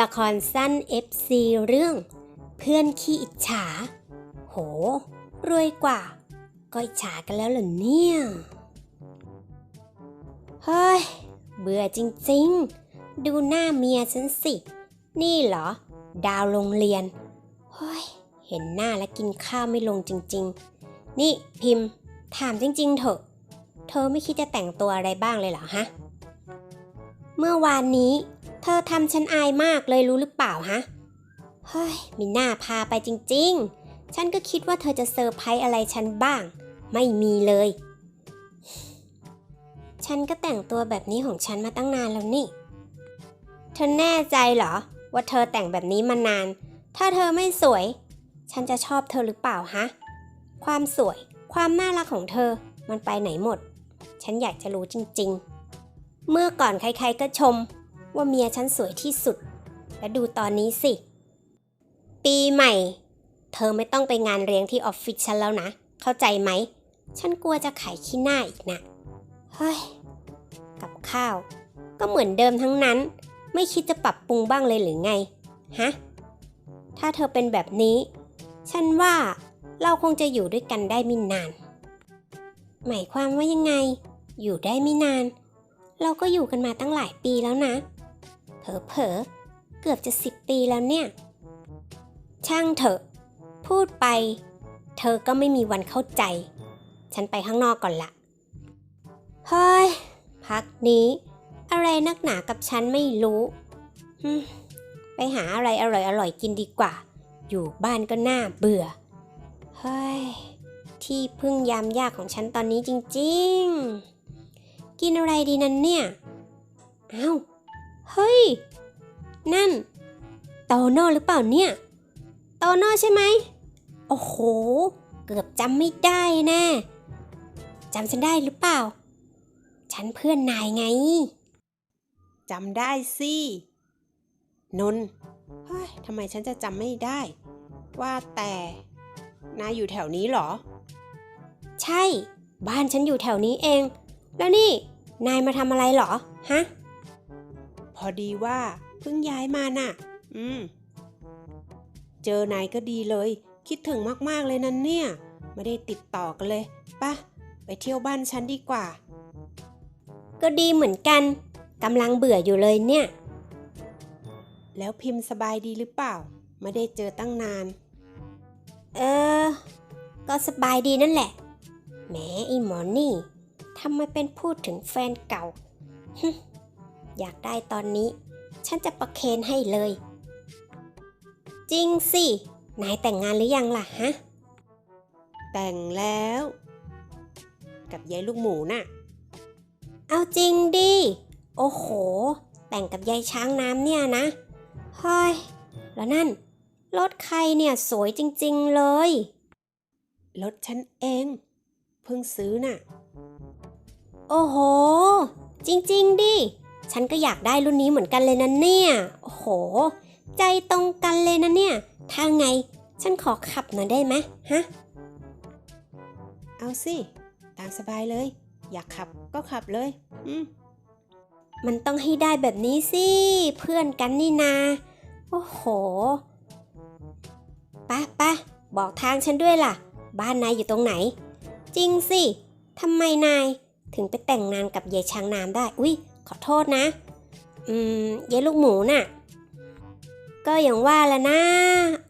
ละครสั้น FC เรื่อง เพื่อนขี้อิจฉา โห รวยกว่า ก็อิจฉากันแล้วเหรอเนี่ย เฮ้ย เบื่อจริงๆ ดูหน้าเมียฉันสิ นี่เหรอ ดาวโรงเรียน เฮ้ย เห็นหน้าแล้วกินข้าวไม่ลงจริง ๆ นี่พิมพ์ ถามจริง ๆ เถอะ เธอไม่คิดจะแต่งตัวอะไรบ้างเลยเหรอฮะ เมื่อวานนี้ เธอทำฉันอายมากเลยรู้หรือเปล่าฮะ เฮ้ยมีหน้าพาไปจริง ๆ ฉันก็คิดว่าเธอจะเซอร์ไพรส์อะไรฉันบ้าง ไม่มีเลย ฉันก็แต่งตัวแบบนี้ของฉันมาตั้งนานแล้วนี่ เธอแน่ใจเหรอ ว่าเธอแต่งแบบนี้มานาน ถ้าเธอไม่สวย ฉันจะชอบเธอหรือเปล่าฮะ ความสวย ความน่ารักของเธอ มันไปไหนหมด ฉันอยากจะรู้จริง ๆ เมื่อก่อนใครๆก็ชม ว่าเมียฉันสวยที่สุด และดูตอนนี้สิ ปีใหม่ เธอไม่ต้องไปงานเลี้ยงที่ออฟฟิศฉันแล้วนะ เข้าใจไหม ฉันกลัวจะขายขี้หน้าอีกนะ เฮ้ย กับข้าว ก็เหมือนเดิมทั้งนั้น ไม่คิดจะปรับปรุงบ้างเลยหรือไง ฮะ ถ้าเธอเป็นแบบนี้ ฉันว่าเราคงจะอยู่ด้วยกันได้ไม่นาน หมายความว่ายังไง อยู่ได้ไม่นาน เราก็อยู่กันมาตั้งหลายปีแล้วนะ เผลอๆเกือบจะสิบปีแล้วเนี่ย ช่างเถอะ พูดไป เธอก็ไม่มีวันเข้าใจ ฉันไปข้างนอกก่อนละเฮ้ย พักนี้ อะไรนักหนากับฉันไม่รู้ไปหาอะไรอร่อยๆกินดีกว่า อยู่บ้านก็น่าเบื่อ เฮ้ย ที่พึ่งยามยากของฉันตอนนี้จริง ๆ กินอะไรดีนั่นเนี่ยอ้าว ย นั่น โตโน่หรือเปล่าเนี่ย โตโน่ใช่ไหม โอ้โห เกือบจำไม่ได้แน่จำฉันได้หรือเปล่า ฉันเพื่อนนายไง จำได้สิ นนท์เฮ้ยทำไมฉันจะจำไม่ได้ ว่าแต่ นายอยู่แถวนี้เหรอ ใช่ บ้านฉันอยู่แถวนี้เอง แล้วนี่ นายมาทำอะไรเหรอ ฮะ พอดีว่าเพิ่งย้ายมาน่ะ อืม เจอนายก็ดีเลย คิดถึงมากๆเลยนั่นเนี่ย ไม่ได้ติดต่อกันเลยปะไปเที่ยวบ้านฉันดีกว่า ก็ดีเหมือนกันกำลังเบื่ออยู่เลยเนี่ย แล้วพิมพ์สบายดีหรือเปล่า ไม่ได้เจอตั้งนาน เออ ก็สบายดีนั่นแหละ แหมไอหมอนี่ทำไมเป็นพูดถึงแฟนเก่าฮึ อยากได้ตอนนี้ ฉันจะประเคนให้เลย จริงสิ นายแต่งงานหรือยังล่ะฮะ แต่งแล้ว กับยายลูกหมูน่ะ เอาจริงดิ โอ้โห แต่งกับยายช้างน้ำเนี่ยนะเฮ้ยแล้วนั่น รถใครเนี่ยสวยจริงๆเลย รถฉันเอง เพิ่งซื้อน่ะ โอ้โห จริง ๆ ดิ ฉันก็อยากได้รุ่นนี้เหมือนกันเลยนะเนี่ยโอ้โห ใจตรงกันเลยนะเนี่ย ถ้าไงฉันขอขับหน่อยได้ไหมฮะ เอาสิ ตามสบายเลย อยากขับก็ขับเลย อืมมันต้องให้ได้แบบนี้สิ เพื่อนกันนี่นา โอ้โหปะปะบอกทางฉันด้วยล่ะ บ้านนายอยู่ตรงไหน จริงสิทำไมนายถึงไปแต่งงานกับยายช้างน้ำได้ อุ้ย ขอโทษนะ อืมยายลูกหมูน่ะ ก็อย่างว่าละนะ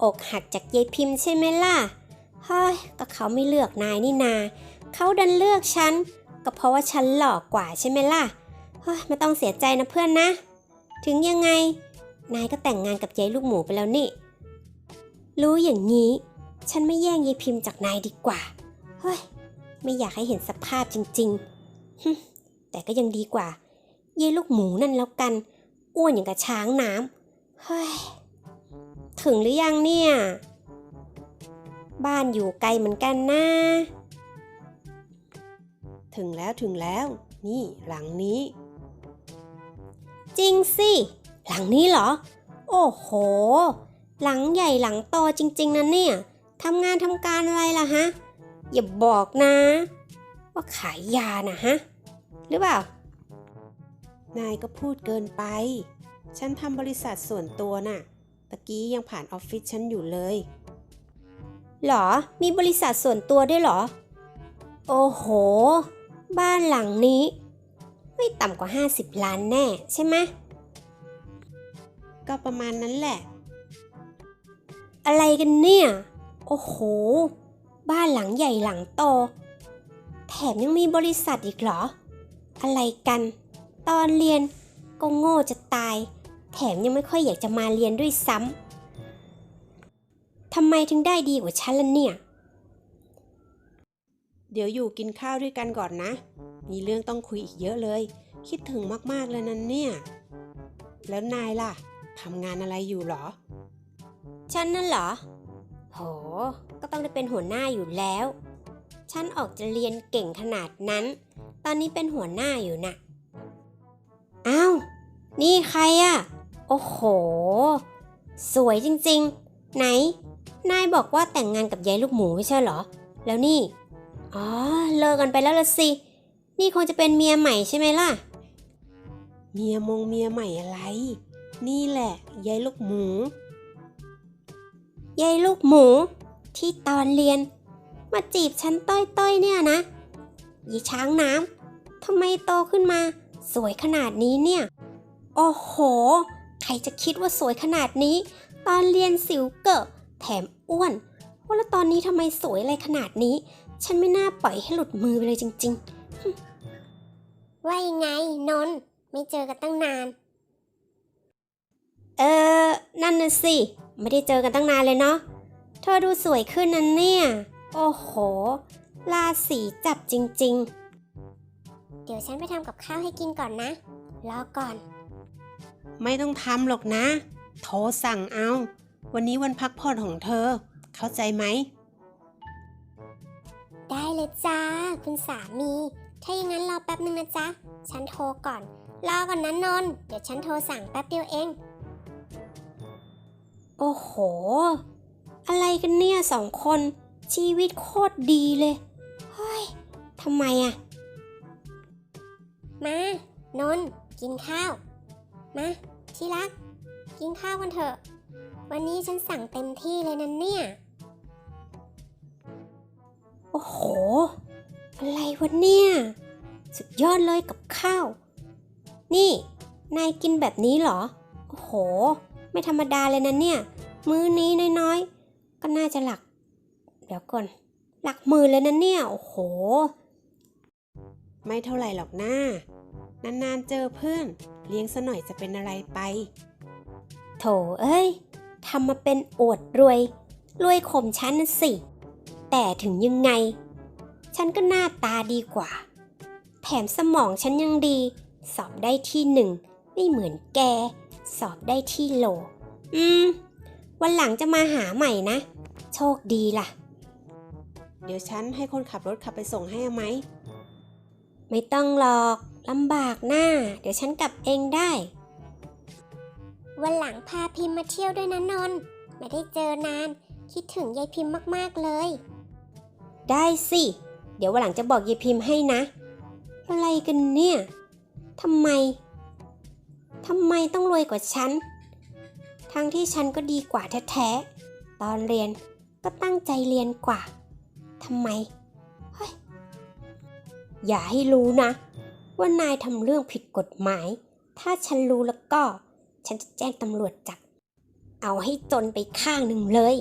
อกหักจากยายพิมพ์ใช่ไหมล่ะเฮ้ยก็เขาไม่เลือกนายนี่นา เขาดันเลือกฉัน ก็เพราะว่าฉันหล่อกว่าใช่ไหมล่ะเฮ้ยไม่ต้องเสียใจนะเพื่อนนะ ถึงยังไง นายก็แต่งงานกับยายลูกหมูไปแล้วนี่ รู้อย่างนี้ ฉันไม่แย่งยายพิมพ์จากนายดีกว่า เฮ้ย ไม่อยากให้เห็นสภาพจริงๆ แต่ก็ยังดีกว่า ยายลูกหมูนั่นแล้วกัน อ้วนอย่างกับช้างน้ำเฮ้ย ถึงหรือยังเนี่ย บ้านอยู่ไกลเหมือนกันนะ ถึงแล้วถึงแล้ว นี่หลังนี้ จริงสิ หลังนี้เหรอ โอ้โห หลังใหญ่หลังโตจริง ๆนะเนี่ยทำงานทำการอะไรล่ะฮะ อย่าบอกนะ ว่าขายยานะฮะ หรือเปล่า นายก็พูดเกินไป ฉันทำบริษัทส่วนตัวน่ะ ตะกี้ยังผ่านออฟฟิศฉันอยู่เลย หรอ มีบริษัทส่วนตัวด้วยเหรอ โอ้โห บ้านหลังนี้ ไม่ต่ำกว่า 50 ล้านแน่ใช่ไหม ก็ประมาณนั้นแหละ อะไรกันเนี่ย โอ้โห บ้านหลังใหญ่หลังโต แถมยังมีบริษัทอีกเหรอ อะไรกัน ตอนเรียนก็โง่จะตาย แถมยังไม่ค่อยอยากจะมาเรียนด้วยซ้ำทำไมถึงได้ดีกว่าฉันล่ะเนี่ย เดี๋ยวอยู่กินข้าวด้วยกันก่อนนะ มีเรื่องต้องคุยอีกเยอะเลย คิดถึงมากๆเลยนั่นเนี่ย แล้วนายล่ะทำงานอะไรอยู่เหรอ ฉันนั่นเหรอ โห ก็ต้องได้เป็นหัวหน้าอยู่แล้ว ฉันออกจะเรียนเก่งขนาดนั้น ตอนนี้เป็นหัวหน้าอยู่น่ะอ้าว นี่ใครอะโอ้โห สวยจริงๆ ไหน นายบอกว่าแต่งงานกับยายลูกหมูไม่ใช่เหรอ แล้วนี่ อ๋อ เลิกกันไปแล้วละสิ นี่คงจะเป็นเมียใหม่ใช่ไหมล่ะ เมียมงเมียใหม่อะไร นี่แหละยายลูกหมู ยายลูกหมู ที่ตอนเรียน มาจีบฉันต้อยๆเนี่ยนะยีช้างน้ำทำไมโตขึ้นมา สวยขนาดนี้เนี่ย โอ้โห ใครจะคิดว่าสวยขนาดนี้ ตอนเรียนสิวเกอะแถมอ้วนว่าแล้วตอนนี้ทำไมสวยอะไรขนาดนี้ ฉันไม่น่าปล่อยให้หลุดมือไปเลยจริงๆ ว่ายังไงนนไม่เจอกันตั้งนาน เออ นั่นน่ะสิ ไม่ได้เจอกันตั้งนานเลยเนาะ เธอดูสวยขึ้นนั่นเนี่ย โอ้โห ราศีจับจริง ๆ เดี๋ยวฉันไปทำกับข้าวให้กินก่อนนะ รอก่อน ไม่ต้องทำหรอกนะ โทรสั่งเอา วันนี้วันพักผ่อนของเธอ เข้าใจไหม ได้เลยจ้า คุณสามี ถ้าอย่างนั้นรอแป๊บนึงนะจ๊ะ ฉันโทรก่อน รอก่อนนะนนท์เดี๋ยวฉันโทรสั่งแป๊บเดียวเอง โอ้โห อะไรกันเนี่ยสองคน ชีวิตโคตรดีเลย เฮ้ยทำไมอะมานนท์กินข้าว มาที่รัก กินข้าวกันเถอะ วันนี้ฉันสั่งเต็มที่เลยนะเนี่ย โอ้โห อะไรวะเนี่ย สุดยอดเลยกับข้าว นี่ นายกินแบบนี้เหรอ โอ้โห ไม่ธรรมดาเลยนะเนี่ย มื้อนี้น้อยๆ ก็น่าจะหลัก เดี๋ยวก่อน หลักหมื่นเลยนะเนี่ย โอ้โห ไม่เท่าไหร่หรอกหนะ นานๆเจอเพื่อน เลี้ยงซะหน่อยจะเป็นอะไรไป โถเอ้ยทำมาเป็นอวดรวย รวยข่มฉันนะสิ แต่ถึงยังไง ฉันก็หน้าตาดีกว่า แถมสมองฉันยังดี สอบได้ที่หนึ่ง ไม่เหมือนแก สอบได้ที่โหล อืม วันหลังจะมาหาใหม่นะ โชคดีล่ะ เดี๋ยวฉันให้คนขับรถขับไปส่งให้เอาไหม ไม่ต้องหรอก ลำบากหน้า เดี๋ยวฉันกลับเองได้ วันหลังพาพิมพ์มาเที่ยวด้วยนะนนท์ไม่ได้เจอนาน คิดถึงยายพิมพ์มากๆเลย ได้สิ เดี๋ยววันหลังจะบอกยายพิมพ์ให้นะ อะไรกันเนี่ยทำไมทำไมต้องรวยกว่าฉัน ทั้งที่ฉันก็ดีกว่าแท้ๆ ตอนเรียนก็ตั้งใจเรียนกว่า ทำไม เฮ้ย อย่าให้รู้นะ ว่านายทำเรื่องผิดกฎหมาย ถ้าฉันรู้แล้วก็ ฉันจะแจ้งตำรวจจับ เอาให้จนไปข้างหนึ่งเลย